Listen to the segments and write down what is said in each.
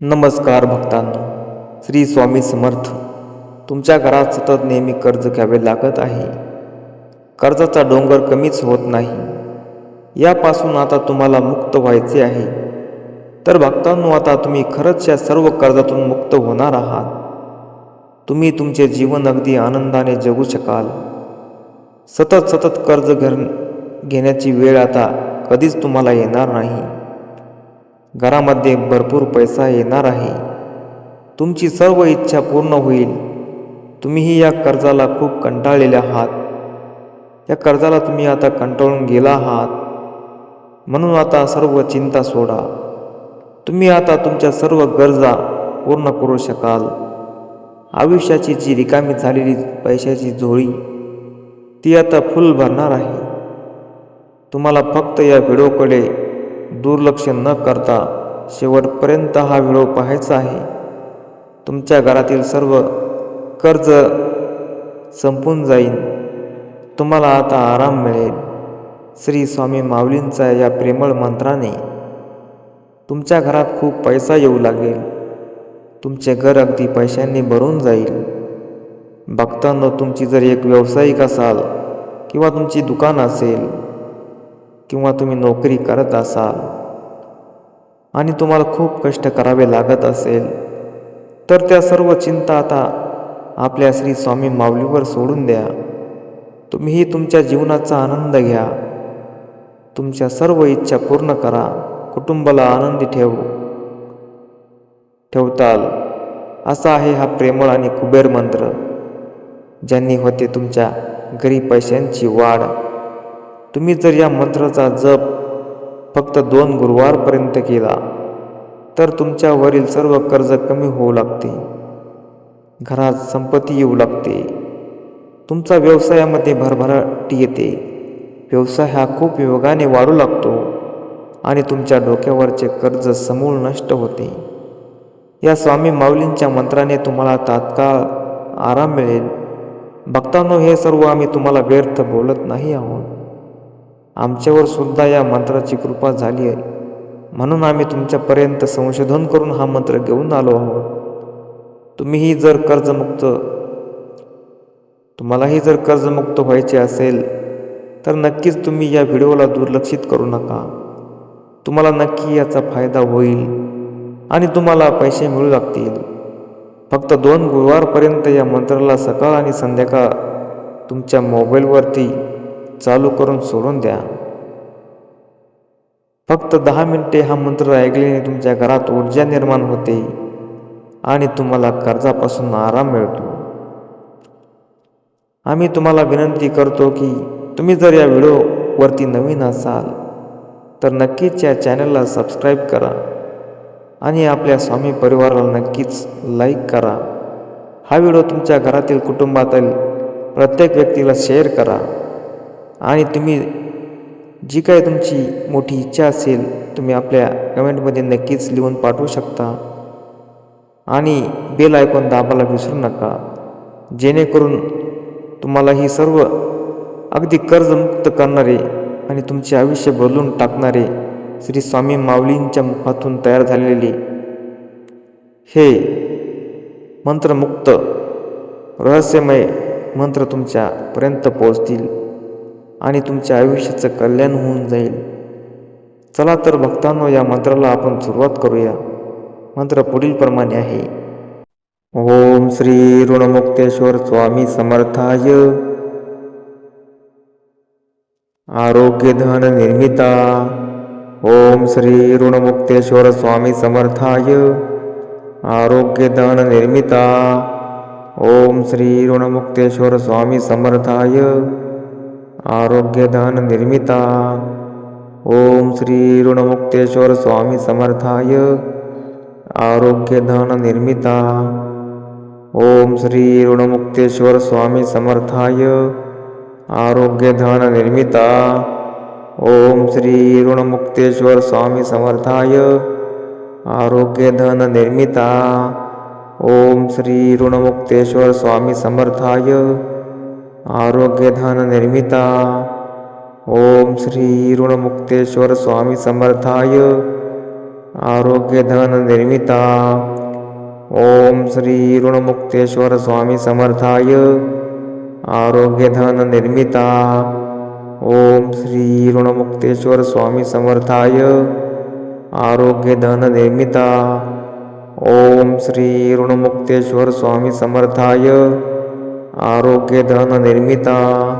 नमस्कार भक्तांनो श्री स्वामी समर्थ. तुमच्या घरात सतत नेहमी कर्ज घ्यावे लागत आहे. कर्जाचा डोंगर कमीच होत नाही. यापासून आता तुम्हाला मुक्त व्हायचे आहे. तर भक्तांनो आता तुम्ही खरंच या सर्व कर्जातून मुक्त होणार आहात. तुम्ही तुमचे जीवन अगदी आनंदाने जगू शकाल. सतत सतत कर्ज घेण घेण्याची वेळ आता कधीच तुम्हाला येणार नाही. घरामध्ये भरपूर पैसा येणार आहे. तुमची सर्व इच्छा पूर्ण होईल. तुम्हीही या कर्जाला खूप कंटाळलेले आहात. या कर्जाला तुम्ही आता कंटाळून गेला आहात. म्हणून आता सर्व चिंता सोडा. तुम्ही आता तुमच्या सर्व गरजा पूर्ण करू शकाल. आयुष्याची जी रिकामी झालेली पैशाची झोळी ती आता फुल भरणार आहे. तुम्हाला फक्त या व्हिडिओकडे दुर्लक्ष न करता शेवटपर्यंत हा व्हिडिओ पाहायचा आहे. तुमच्या घरातील सर्व कर्ज संपून जाईल तुम्हाला आता आराम मिळेल. श्री स्वामी माऊलींचा या प्रेमळ मंत्राने तुमच्या घरात खूप पैसा येऊ लागेल. तुमचे घर अगदी पैशांनी भरून जाईल. भक्तांनो तुमची जर एक व्यावसायिक असाल किंवा तुमची दुकान असेल किंवा तुम्ही नोकरी करत असाल आणि तुम्हाला खूप कष्ट करावे लागत असेल तर त्या सर्व चिंता आता आपल्या श्री स्वामी माऊलीवर सोडून द्या. तुम्हीही तुमच्या जीवनाचा आनंद घ्या. तुमच्या सर्व इच्छा पूर्ण करा. कुटुंबाला आनंदी ठेव. ठेवताल. असा आहे हा प्रेमळ आणि कुबेर मंत्र ज्यांनी होते तुमच्या गरीब पैशांची वाढ. तुम्ही जर या मंत्राचा जप फक्त दोन गुरुवारपर्यंत केला तर तुमच्यावरील सर्व कर्ज कमी होऊ लागते. घरात संपत्ती येऊ लागते. तुमचा व्यवसायामध्ये भरभराट येते. व्यवसाय हा खूप योगाने वाढू लागतो आणि तुमच्या डोक्यावरचे कर्ज समूळ नष्ट होते. या स्वामी माऊलींच्या मंत्राने तुम्हाला तात्काळ आराम मिळेल. भक्तांनो हे सर्व आम्ही तुम्हाला व्यर्थ बोलत नाही आहोत. आमच्यावर सुद्धा या मंत्राची कृपा झाली आहे. म्हणून आम्ही तुमच्यापर्यंत संशोधन करून हा मंत्र घेऊन आलो आहोत. तुम्हीही जर कर्जमुक्त तुम्हालाही जर कर्जमुक्त व्हायचे असेल तर नक्कीच तुम्ही या व्हिडिओला दुर्लक्षित करू नका. तुम्हाला नक्की याचा फायदा होईल आणि तुम्हाला पैसे मिळू लागतील. फक्त दोन गुरुवारपर्यंत या मंत्राला सकाळ आणि संध्याकाळ तुमच्या मोबाईलवरती चालू करून सोडून द्या. फक्त दहा मिनिटे हा मंत्र ऐकल्याने तुमच्या घरात ऊर्जा निर्माण होते आणि तुम्हाला कर्जापासून आराम मिळतो. आम्ही तुम्हाला विनंती करतो की तुम्ही जर या व्हिडिओवरती नवीन असाल तर नक्कीच या चॅनलला सबस्क्राईब करा आणि आपल्या स्वामी परिवाराला नक्कीच लाईक करा. हा व्हिडिओ तुमच्या घरातील कुटुंबातील प्रत्येक व्यक्तीला शेअर करा. आणि तुम्ही जी काय तुमची मोठी इच्छा असेल तुम्ही आपल्या कमेंटमध्ये नक्कीच लिहून पाठवू शकता. आणि बेल आयकॉन दाबायला विसरू नका. जेणेकरून तुम्हाला ही सर्व अगदी कर्जमुक्त करणारे आणि तुमचे आयुष्य बदलून टाकणारे श्री स्वामी माऊलींच्या मुखातून तयार झालेले हे मंत्रमुक्त रहस्यमय मंत्र तुमच्यापर्यंत पोहोचतील. आणि तुमच्या आयुष्याचं कल्याण होऊन जाईल. चला तर भक्तांनो या मंत्राला आपण सुरुवात करूया. मंत्र पुढील प्रमाणे आहे. ओम श्री ऋणमुक्तेश्वर स्वामी समर्थाय. आरोग्यधन निर्मिता. ओम श्री ऋणमुक्तेश्वर स्वामी समर्थाय. आरोग्यधन निर्मिता. ओम श्री ऋणमुक्तेश्वर स्वामी समर्थाय. आरोग्यदान निर्मिता। ओम श्री ऋणमुक्तेश्वर स्वामी समर्थाय। आरोग्यदान निर्मिता। ओम श्री ऋणमुक्तेश्वर स्वामी समर्थाय। आरोग्यदान निर्मिता। ओम श्री ऋणमुक्तेश्वर स्वामी समर्थाय। आरोग्यधन निर्मिता। ओम श्री ऋणमुक्तेश्वर स्वामी समर्थाय। आरोग्यधन निर्मिता ओम श्री ऋणमुक्तेश्वर स्वामी समर्थाय। आरोग्यधन निर्मिता ओम श्री ऋणमुक्तेश्वर स्वामी समर्थाय। आरोग्यधन निर्मिता ओम श्री ऋणमुक्तेश्वर स्वामी समर्थाय। आरोग्यधन निर्मिता ओम श्री ऋणमुक्तेश्वर स्वामी समर्थाय। आरोग्यधन निर्मिता।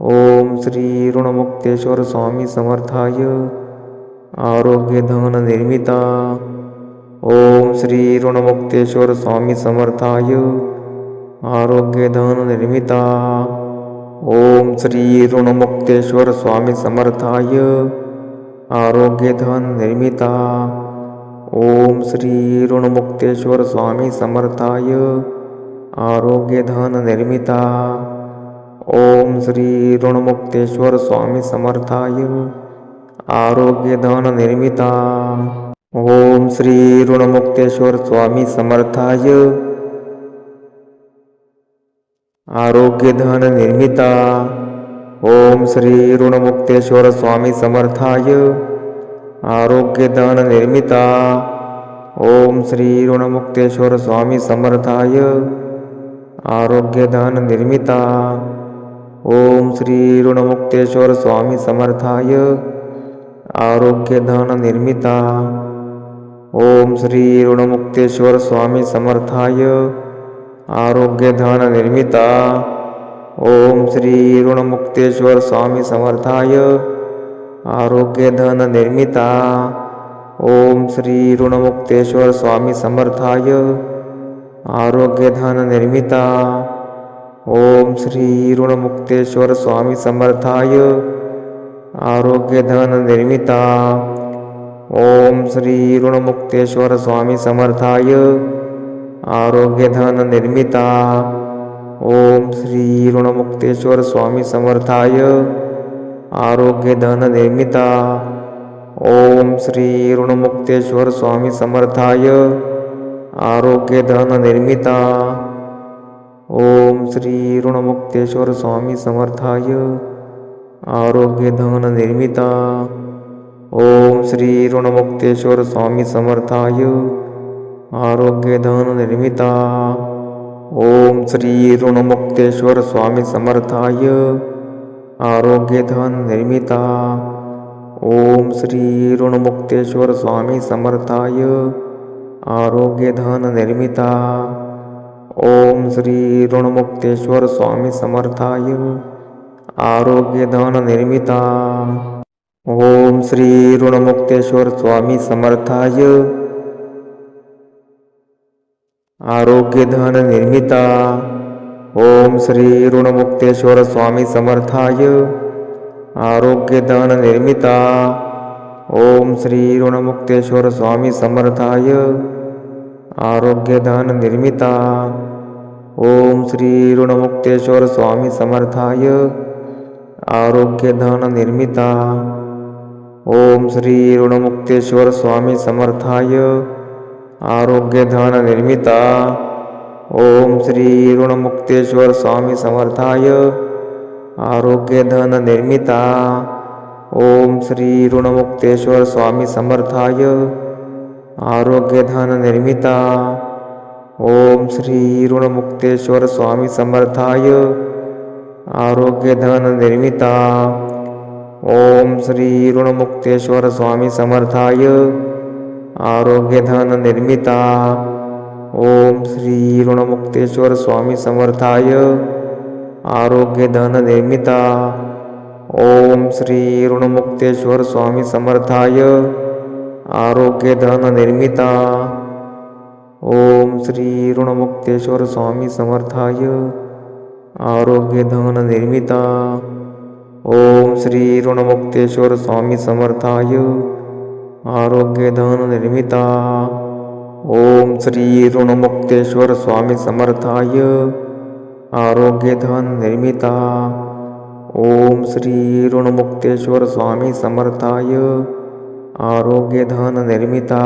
ओम श्री ऋणमुक्तेश्वर स्वामी समर्थाय। आरोग्यधन निर्मिता। ओम श्री ऋणमुक्तेश्वर स्वामी समर्थाय। आरोग्यधन निर्मिता। ओम श्री ऋणमुक्तेश्वर स्वामी समर्थाय। आरोग्यधन निर्मिता। ओम श्री ऋणमुक्तेश्वर स्वामी समर्थाय। आरोग्यधन निर्मिता ओम श्री ऋणमुक्तेश्वर स्वामी समर्थाय। आरोग्यधन निर्मिता ओम श्री ऋणमुक्तेश्वर स्वामी समर्थाय। आरोग्यधन निर्मिता ओम श्री ऋणमुक्तेश्वर स्वामी समर्थाय। आरोग्यधन निर्मिता ओम श्री ऋणमुक्तेश्वर स्वामी समर्थाय। आरोग्यदान निर्मिता। ओम श्री ऋणमुक्तेश्वर स्वामी समर्थाय। आरोग्यदान निर्मिता। ओम श्री ऋणमुक्तेश्वर स्वामी समर्थाय। आरोग्यधन निर्मिता। ओम श्री ऋणमुक्तेश्वर स्वामी समर्थाय। आरोग्यधन निर्मिता। ओम श्री ऋणमुक्तेश्वर स्वामी समर्थाय। आरोग्यधन निर्मिता ओम श्री ऋणमुक्तेश्वर स्वामी समर्थाय। आरोग्यधन निर्मिता ओम श्री ऋणमुक्तेश्वर स्वामी समर्थाय। आरोग्यधन निर्मिता ओम श्री ऋणमुक्तेश्वर स्वामी समर्थाय। आरोग्यधन निर्मिता ओम श्री ऋणमुक्तेश्वर स्वामी समर्थाय। आरोग्यधन निर्मिता। ओम श्री ऋणमुक्तेश्वर स्वामी समर्थाय। आरोग्यधन निर्मिता। ओम श्री ऋणमुक्तेश्वर स्वामी समर्थाय। आरोग्यधन निर्मिता। ओम श्री ऋणमुक्तेश्वर स्वामी समर्थाय। आरोग्यधन निर्मिता। ओम श्री ऋणमुक्तेश्वर स्वामी समर्थाय। आरोग्यधन निर्मिता ओम श्री ऋणमुक्तेश्वर स्वामी समर्थाय। आरोग्यधन निर्मिता ओम श्री ऋणमुक्तेश्वर स्वामी समर्थाय। आरोग्यधन निर्मिता ओम श्री ऋणमुक्तेश्वर स्वामी समर्थाय। आरोग्यधन निर्मिता ओम श्री ऋणमुक्तेश्वर स्वामी समर्थाय। आरोग्यदान निर्मिता। ओम श्री ऋणमुक्तेश्वर स्वामी समर्थाय। आरोग्यदान निर्मिता। ओम श्री ऋणमुक्तेश्वर स्वामी समर्थाय। आरोग्यदान निर्मिता। ओम श्री ऋणमुक्तेश्वर स्वामी समर्थाय। आरोग्यधन निर्मिता। ओम श्री ऋणमुक्तेश्वर स्वामी समर्थाय। आरोग्यधन निर्मिता। ओम श्री ऋणमुक्तेश्वर स्वामी समर्थाय। आरोग्यधन निर्मिता। ओम श्री ऋणमुक्तेश्वर स्वामी समर्थाय। आरोग्यधन निर्मिता। ओम श्री ऋणमुक्तेश्वर स्वामी समर्थाय। आरोग्यधन निर्मिता। ओम श्री ऋणमुक्तेश्वर स्वामी समर्थाय. आरोग्य धन निर्मिता. ओम श्री ऋणमुक्तेश्वर स्वामी समर्थाय. आरोग्य धन निर्मिता. ओम श्री ऋणमुक्तेश्वर स्वामी समर्थाय. आरोग्य धन निर्मिता. ओम श्री ऋणमुक्तेश्वर स्वामी समर्थाय. आरोग्य धन निर्मिता. ओम श्री ऋणमुक्तेश्वर स्वामी समर्थाय। आरोग्यधन निर्मिता।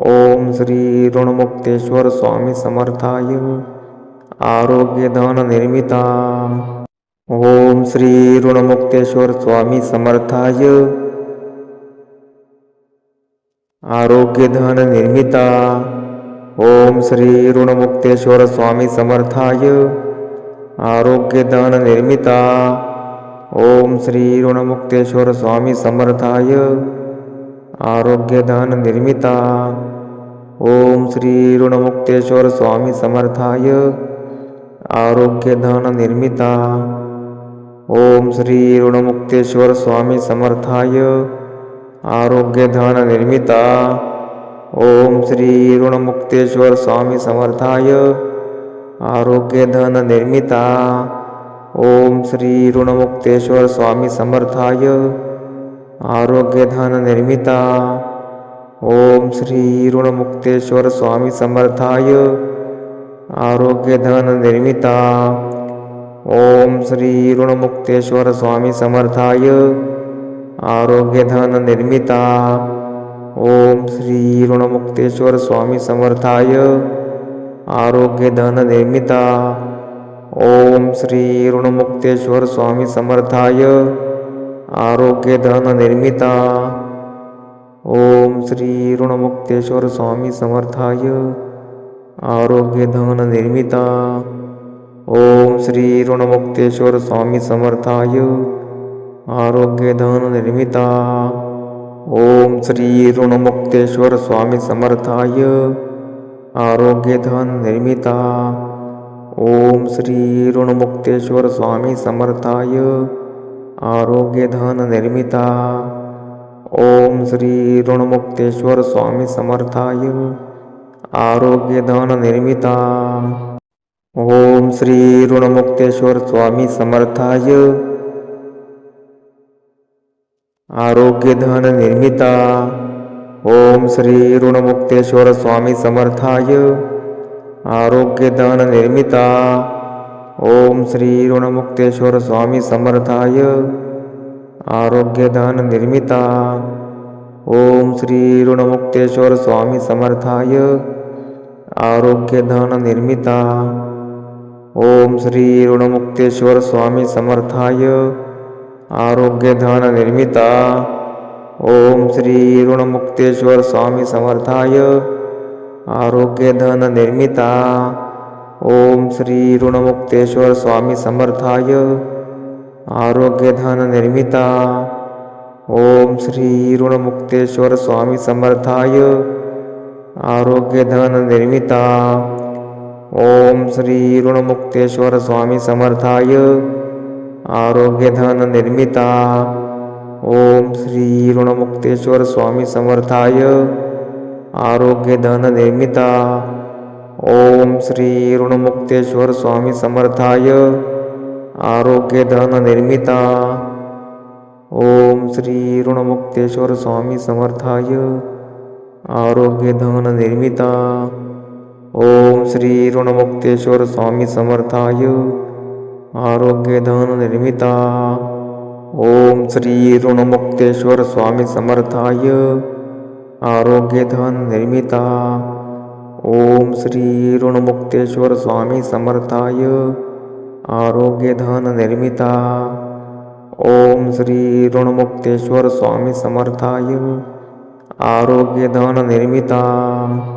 ओम श्री ऋणमुक्तेश्वर स्वामी समर्थाय। आरोग्यधन निर्मिता। ओम श्री ऋणमुक्तेश्वर स्वामी समर्थाय। आरोग्यधन निर्मिता। ओम श्री ऋणमुक्तेश्वर स्वामी समर्थाय। आरोग्यदान निर्मिता। ओम श्री ऋणमुक्तेश्वर स्वामी समर्थाय। आरोग्यदान निर्मिता। ओम श्री ऋणमुक्तेश्वर स्वामी समर्थाय। आरोग्यदान निर्मिता। ओम श्री ऋणमुक्तेश्वर स्वामी समर्थाय। आरोग्यदान निर्मिता। ओम श्री ऋणमुक्तेश्वर स्वामी समर्थाय। आरोग्यधन निर्मिता। ओम श्री ऋणमुक्तेश्वर स्वामी समर्थाय। आरोग्यधन निर्मिता। ओम श्री ऋणमुक्तेश्वर स्वामी समर्थाय। आरोग्यधन निर्मिता। ओम श्री ऋणमुक्तेश्वर स्वामी समर्थाय। आरोग्यधन निर्मिता। ओम श्री ऋणमुक्तेश्वर स्वामी समर्थाय। आरोग्यधन निर्मिता। ओम श्री ऋणमुक्तेश्वर स्वामी समर्थाय। आरोग्यधन निर्मिता। ओम श्री ऋणमुक्तेश्वर स्वामी समर्थाय। आरोग्यधन निर्मिता। ओम श्री ऋणमुक्तेश्वर स्वामी समर्थाय। आरोग्यधन निर्मिता। ओम श्री ऋणमुक्तेश्वर स्वामी समर्थाय। आरोग्यधन निर्मिता ओम श्री ऋणमुक्तेश्वर स्वामी समर्थाय आरोग्यधन निर्मिता ओम श्री ऋणमुक्तेश्वर स्वामी समर्थाय आरोग्यधन निर्मिता ओम श्री ऋणमुक्तेश्वर स्वामी समर्थाय आरोग्यधन निर्मिता ओम श्री ऋणमुक्तेश्वर स्वामी समर्थाय. आरोग्यदान निर्मिता. ओम श्री ऋणमुक्तेश्वर स्वामी समर्थाय. आरोग्यदान निर्मिता. ओम श्री ऋणमुक्तेश्वर स्वामी समर्थाय. आरोग्यदान निर्मिता. ओम श्री ऋणमुक्तेश्वर स्वामी समर्थाय. आरोग्यदान निर्मिता. ओम श्री ऋणमुक्तेश्वर स्वामी समर्थाय। आरोग्यधन निर्मिता। ओम श्री ऋणमुक्तेश्वर स्वामी समर्थाय। आरोग्यधन निर्मिता। ओम श्री ऋणमुक्तेश्वर स्वामी समर्थाय। आरोग्यधन निर्मिता। ओम श्री ऋणमुक्तेश्वर स्वामी समर्थाय। आरोग्यधन निर्मिता। ओम श्री ऋणमुक्तेश्वर स्वामी समर्थाय आरोग्यधन निर्मिता। ओम श्री ऋणमुक्तेश्वर स्वामी समर्थाय आरोग्यधन निर्मिता। ओम श्री ऋणमुक्तेश्वर स्वामी समर्थाय आरोग्यधन निर्मिता। ओम श्री ऋणमुक्तेश्वर स्वामी समर्थाय आरोग्यधन निर्मिता। ओम श्री ऋणमुक्तेश्वर स्वामी समर्थाय. आरोग्यधन निर्मिता. ओम श्री ऋणमुक्तेश्वर स्वामी समर्थाय. आरोग्यधन निर्मिता. ओम श्री ऋणमुक्तेश्वर स्वामी समर्थाय. आरोग्यधन निर्मिता.